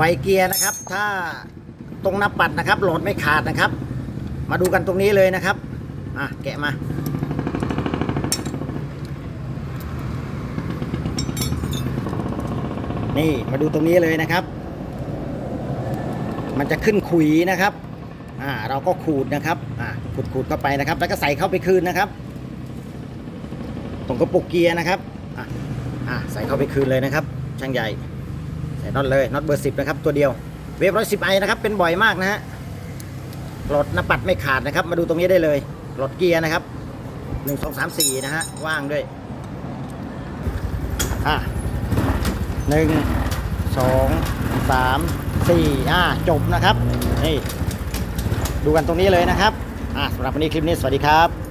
ไฟเกียร์นะครับ ถ้าตรงน้าปัดนะครับโหลดไม่ขาดนะครับ มาดูกันตรงนี้เลยนะครับอะแกะมานี่มาดูตรงนี้เลยนะครับ มันจะขึ้นขุยนะครับ อ่า เราก็ขูดนะครับ อ่า ขูดขูดเข้าไปนะครับ แล้วก็ใส่เข้าไปคืนนะครับ ตรงกระปุกเกียร์นะครับ อะอ่าใส่เข้าไปคืนเลยนะครับ ช่างใหญ่ ส่น็อตเลยน็อตเบอร์สิบนะครับตัวเดียวเวฟร้อยสิบไอนะครับเป็นบ่อยมากนะฮะหลอดหน้าปัดไม่ขาดนะครับ มาดูตรงนี้ได้เลยหลอดเกียร์นะครับหนึ่งสองสามสี่นะฮะว่างด้วยอะหนึ่งสองสามสี่อ่าจบนะครับนี่ดูกันตรงนี้เลยนะครับอ่าสำหรับวันนี้คลิปนี้สวัสดีครับ